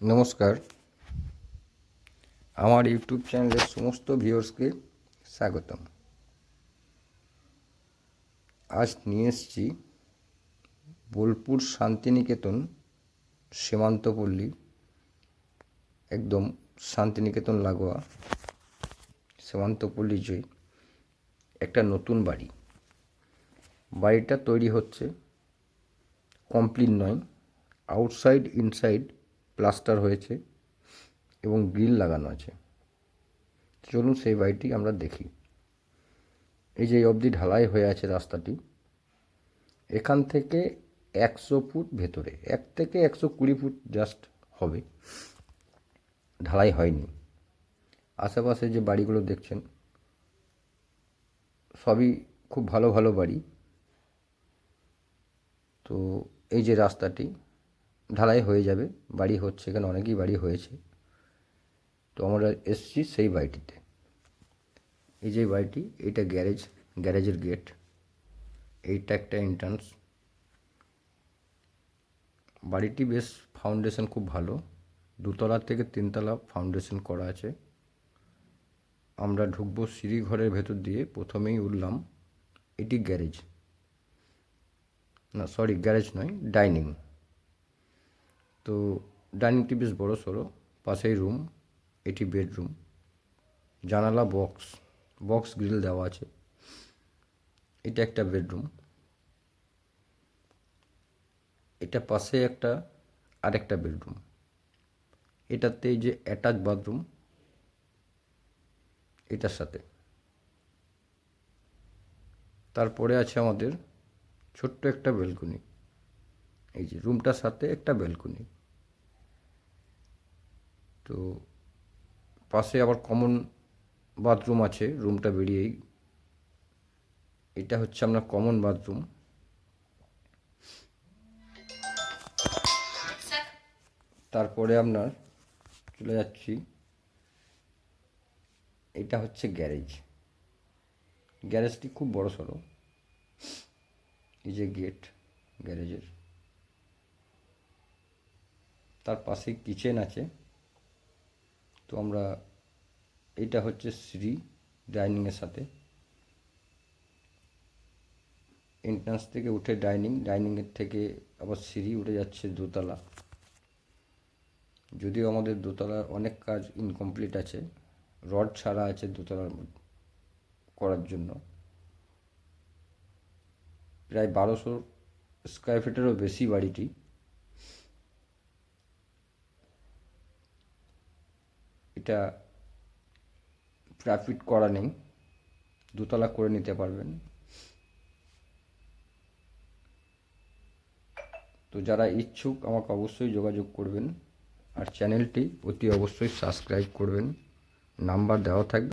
নমস্কার। আমার ইউটিউব চ্যানেলের সমস্ত ভিউয়ার্সকে স্বাগতম। আজ নিয়ে এসেছি বোলপুর শান্তিনিকেতন সীমান্তপল্লী, একদম শান্তিনিকেতন লাগোয়া সীমান্তপল্লী জয় একটা নতুন বাড়ি। বাড়িটা তৈরি হচ্ছে কমপ্লিট নয়, আউটসাইড, ইনসাইড প্লাস্টার হয়েছে এবং গ্রিল লাগানো আছে। চলুন সেই বাড়িটি আমরা দেখি। এই যে অবধি ঢালাই হয়ে আছে রাস্তাটি। এখান থেকে একশো ফুট ভেতরে, এক থেকে একশো কুড়ি ফুট জাস্ট হবে। ঢালাই হয়নি। আশেপাশে যে বাড়িগুলো দেখছেন, সবই খুব ভালো ভালো বাড়ি। তো এই যে রাস্তাটি ঢালাই হয়ে যাবে। বাড়ি হচ্ছে এখানে, অনেকই বাড়ি হয়েছে। তো আমরা এসছি সেই বাড়িটিতে। এই যে বাড়িটি এটা গ্যারেজ, গ্যারেজের গেট। এইটা একটা এন্ট্রান্স বাড়িটি বেশ ফাউন্ডেশন খুব ভালো। দুতলা থেকে তিনতলা ফাউন্ডেশন করা আছে। আমরা ঢুকবো সিঁড়ি ঘরের ভেতর দিয়ে, প্রথমেই উঠলাম। এটি গ্যারেজ। না সরি গ্যারেজ নয় ডাইনিং তো ডাইনিংটি বেশ বড় সড়ো, পাশেই রুম এটি বেডরুম জানালা বক্স বক্স গ্রিল দেওয়া আছে। এটা একটা বেডরুম এটা পাশে একটা, আরেকটা বেডরুম এটাতে যে অ্যাটাচ বাথরুম এটার সাথে। তারপরে আছে আমাদের ছোট্ট একটা বেলকনি এই যে রুমটার সাথে একটা ব্যালকনি তো পাশে আবার কমন বাথরুম আছে রুমটা বেরিয়েই। এটা হচ্ছে আপনার কমন বাথরুম তারপরে আপনার চলে যাচ্ছি। এটা হচ্ছে গ্যারেজ গ্যারেজটি খুব বড় সড়ো। এই যে গেট গ্যারেজের তার পাশে কিচেন আছে। তো আমরা এটা হচ্ছে সিঁড়ি ডাইনিংয়ের সাথে। এন্ট্রান্স থেকে উঠে ডাইনিং ডাইনিংয়ের থেকে আবার সিঁড়ি উঠে যাচ্ছে দোতলা। যদিও আমাদের দোতলার অনেক কাজ ইনকমপ্লিট আছে, রড ছাড়া আছে দোতলার করার জন্য। প্রায় বারোশো স্কোয়ার ফিটেরও বেশি বাড়িটি। এটা প্রাফিট করা নেই, দুতলা করে নিতে পারবেন। তো যারা ইচ্ছুক আমাকে অবশ্যই যোগাযোগ করবেন, আর চ্যানেলটি অতি অবশ্যই সাবস্ক্রাইব করবেন। নাম্বার দেওয়া থাকবে।